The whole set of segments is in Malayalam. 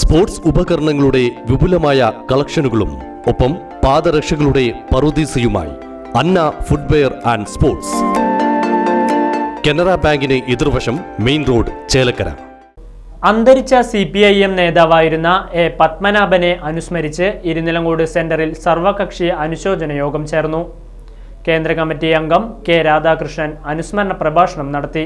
സ്പോർട്സ് ഉപകരണങ്ങളുടെ വിപുലമായ കളക്ഷനുകളും ഒപ്പം പാദരക്ഷകളുടെ പറുദീസയുമായി Anna footwear and sports. Canara ബാങ്കിന് എതിർവശം മെയിൻ റോഡ് ചേലക്കര. അന്തരിച്ച സി പി ഐ എം നേതാവായിരുന്ന എ പത്മനാഭനെ അനുസ്മരിച്ച് ഇരുനിലങ്കോട് സെന്ററിൽ സർവകക്ഷി അനുശോചന യോഗം ചേർന്നു. കേന്ദ്ര കമ്മിറ്റി അംഗം കെ രാധാകൃഷ്ണൻ അനുസ്മരണ പ്രഭാഷണം നടത്തി.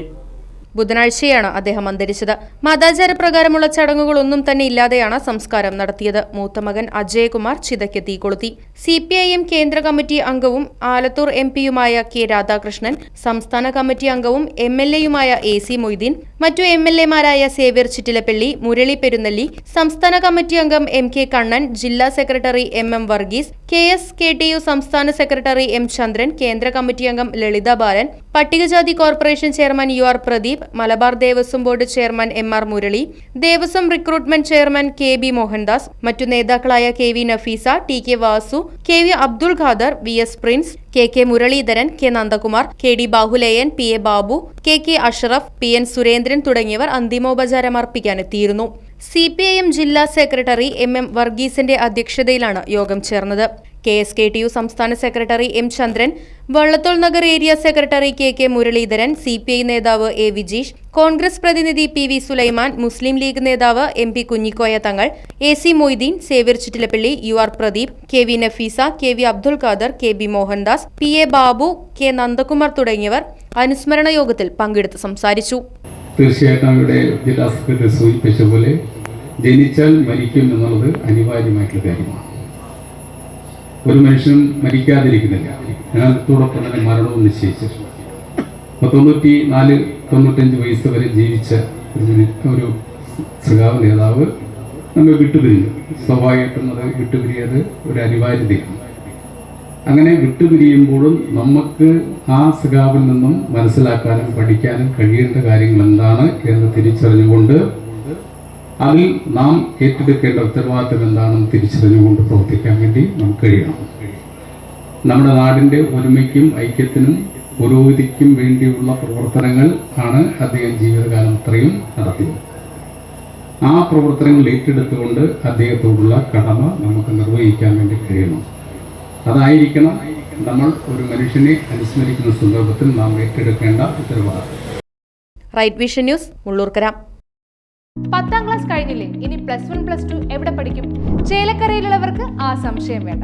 ബുധനാഴ്ചയാണ് അദ്ദേഹം അന്തരിച്ചത്. മതാചാരപ്രകാരമുള്ള ചടങ്ങുകളൊന്നും തന്നെ ഇല്ലാതെയാണ് സംസ്കാരം നടത്തിയത്. മൂത്തമകൻ അജയകുമാർ ചിതയ്ക്ക് തീ കൊളുത്തി. സി പി ഐ എം കേന്ദ്ര കമ്മിറ്റി അംഗവും ആലത്തൂർ എം പിയുമായ കെ രാധാകൃഷ്ണൻ സംസ്ഥാന കമ്മിറ്റി അംഗവും എം എൽ എയുമായ എ സി മൊയ്തീൻ മറ്റു എം എൽ എമാരായ സേവ്യർ ചിറ്റിലപ്പള്ളി മുരളി പെരുന്നല്ലി സംസ്ഥാന കമ്മിറ്റി അംഗം എം കെ കണ്ണൻ ജില്ലാ secretary M M Varghese K S K T U സംസ്ഥാന സെക്രട്ടറി എം ചന്ദ്രൻ കേന്ദ്ര കമ്മിറ്റി അംഗം ലളിത ബാലൻ പട്ടികജാതി corporation chairman U R Pradeep Malabar Devaswom board chairman M R Murali Devaswom recruitment chairman K B Mohandas മറ്റു നേതാക്കളായ K V Nafeesa T K Vasu K V Abdul Khader V S Prince K K Muraleedharan K Nandakumar K D Bahuleyan P A Babu K K Ashraf P N Surendran തുടങ്ങിയവർ അന്തിമോപചാരം അർപ്പിക്കാനെത്തിയിരുന്നു സി പി ഐ എം ജില്ലാ സെക്രട്ടറി എം എം വർഗീസിന്റെ അധ്യക്ഷതയിലാണ് യോഗം ചേർന്നത്. K S K T U സംസ്ഥാന secretary M Chandran Vallathol Nagar area secretary K K Muraleedharan C P I നേതാവ് എ വിജീഷ് കോൺഗ്രസ് പ്രതിനിധി പി വി സുലൈമാൻ മുസ്ലിം ലീഗ് നേതാവ് M P Kunhikoya Thangal A C Moideen Xavier Chittilappally U R Pradeep K V Nafeesa K V Abdul Khader K B Mohandas P A Babu K Nandakumar തുടങ്ങിയവർ അനുസ്മരണ യോഗത്തിൽ പങ്കെടുത്ത് സംസാരിച്ചു. തീർച്ചയായിട്ടും ഇവിടെ ജില്ലാ സൂചിപ്പിച്ച പോലെ ജനിച്ചാൽ മരിക്കും എന്നുള്ളത് അനിവാര്യമായിട്ടുള്ള കാര്യമാണ്. ഒരു മനുഷ്യനും മരിക്കാതിരിക്കുന്നില്ല. ജ്ഞാനത്തോടൊപ്പം തന്നെ മരണവും നിശ്ചയിച്ചിട്ടുണ്ട്. അപ്പോൾ തൊണ്ണൂറ്റി നാല് തൊണ്ണൂറ്റഞ്ച് വയസ്സ് വരെ ജീവിച്ച ഒരു സ്വകാവ് നേതാവ് നമ്മൾ വിട്ടുപിരിഞ്ഞു. സ്വാഭാവികമായിട്ടും അത് വിട്ടുപിരിയത് ഒരു അനിവാര്യതയാണ്. അങ്ങനെ വിട്ടുപിരിയുമ്പോഴും നമുക്ക് ആ സഖാവിൽ നിന്നും മനസ്സിലാക്കാനും പഠിക്കാനും കഴിയേണ്ട കാര്യങ്ങൾ എന്താണ് എന്ന് തിരിച്ചറിഞ്ഞുകൊണ്ട് അതിൽ നാം ഏറ്റെടുക്കേണ്ട ഉത്തരവാദിത്തം എന്താണെന്ന് തിരിച്ചറിഞ്ഞുകൊണ്ട് പ്രവർത്തിക്കാൻ വേണ്ടി നമുക്ക് കഴിയണം. നമ്മുടെ നാടിന്റെ ഒരുമയ്ക്കും ഐക്യത്തിനും പുരോഗതിക്കും വേണ്ടിയുള്ള പ്രവർത്തനങ്ങൾ ആണ് അദ്ദേഹം ജീവിതകാലം അത്രയും നടത്തിയത്. ആ പ്രവർത്തനങ്ങൾ ഏറ്റെടുത്തുകൊണ്ട് അദ്ദേഹത്തോടുള്ള കടമ നമുക്ക് നിർവഹിക്കാൻ വേണ്ടി കഴിയണം. അതായിരിക്കണം നമ്മൾ ഒരു മനുഷ്യനെ അനുസ്മരിക്കുന്ന സന്ദർഭത്തിൽ നാം ഏറ്റെടുക്കേണ്ട ഉത്തരവാദിത്വം. Right Vision News Mullurkara. പത്താം ക്ലാസ് കഴിഞ്ഞില്ലേ? ഇനി പ്ലസ് വൺ പ്ലസ് ടു എവിടെ പഠിക്കും? ചേലക്കരയിലുള്ളവർക്ക് ആ സംശയം വേണ്ട.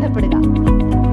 Interpreta.